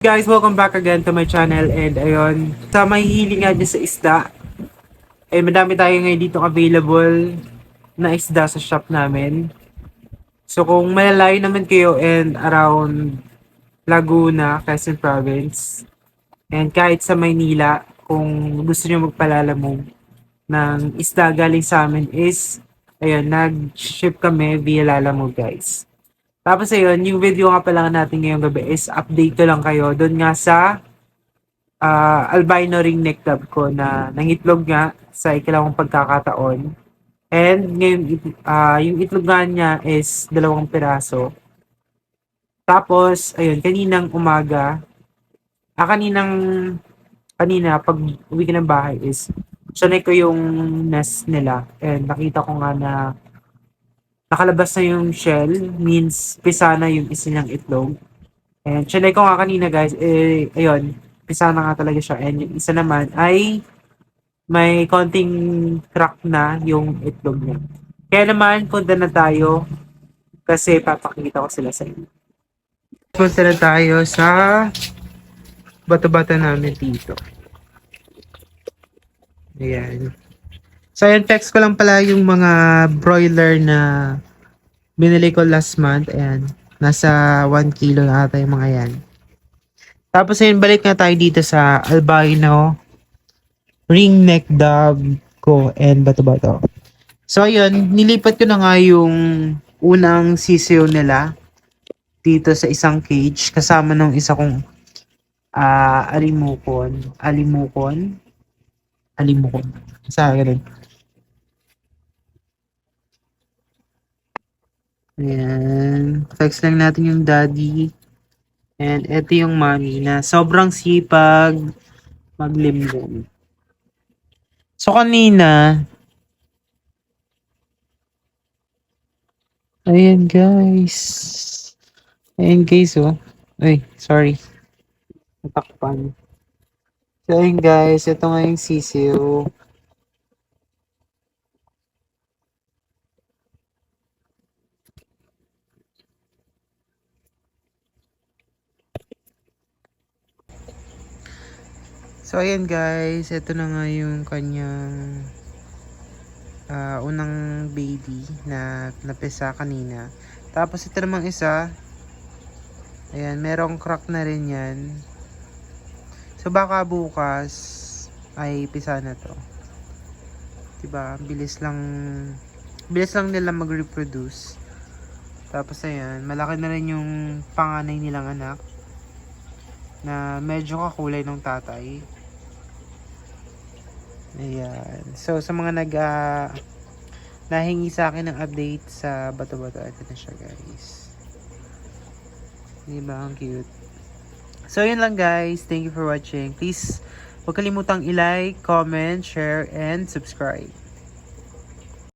Guys, welcome back again to my channel and ayun, sa may hiling nga dyan sa isda, eh madami tayo ngayon dito available na isda sa shop namin. So kung malalayo naman kayo and around Laguna, Quezon Province, and kahit sa Maynila, kung gusto nyo magpalalamog ng isda galing sa amin is, ayun, nag-ship kami via Lalamog guys. Tapos ayun, yung video nga pala natin ngayong gabi is update ko lang kayo doon nga sa ah, albino ring neck dove ko na nangitlog nga sa ikalawang pagkakataon. And ngayon, ah, yung itlog nga niya is dalawang piraso. Tapos, ayun, kaninang umaga, ah, kaninang, kanina, pag uwi ko ng bahay is, sanay ko yung nest nila. And nakita ko nga na nakalabas na yung shell, means pisa na yung isa niyang itlog. And chinay ko nga kanina guys, eh, ayun, pisa na nga talaga siya. And yung isa naman ay may konting crack na yung itlog niya. Kaya naman, punta na tayo kasi papakita ko sila sa inyo. Punta na tayo sa bato-bato namin dito. Ayan. So, ayun, text ko lang pala yung mga broiler na binili ko last month. Ayan. Nasa 1 kilo na ata yung mga yan. Tapos, ayun, balik na tayo dito sa albino ring neck dove ko and bato-bato. So, ayun, nilipat ko na nga yung unang sisiyo nila dito sa isang cage kasama nung isa kong ah alimukon. Alimukon? Alimukon. Sa ganun. Ayan. Flex lang natin yung daddy. And ito yung mommy na sobrang sipag maglimlim. So kanina, ayan guys. Ayan guys oh. Ay, sorry. Natakpan. So ayan guys, ito nga yung sisiyo. So ayan guys, ito na nga yung kanyang ah, unang baby na napisa kanina. Tapos ito namang isa, ayan, merong crack na rin yan. So baka bukas ay pisa na to. Diba, bilis lang, bilis lang nila mag-reproduce. Tapos ayan, malaki na rin yung panganay nilang anak na medyo kakulay ng tatay. Ayan. So, sa mga nag ah, nahingi sa akin ng update sa bato-bato, ito na siya guys. Diba? Ang cute. So, yun lang guys. Thank you for watching. Please, huwag kalimutang i-like, comment, share, and subscribe.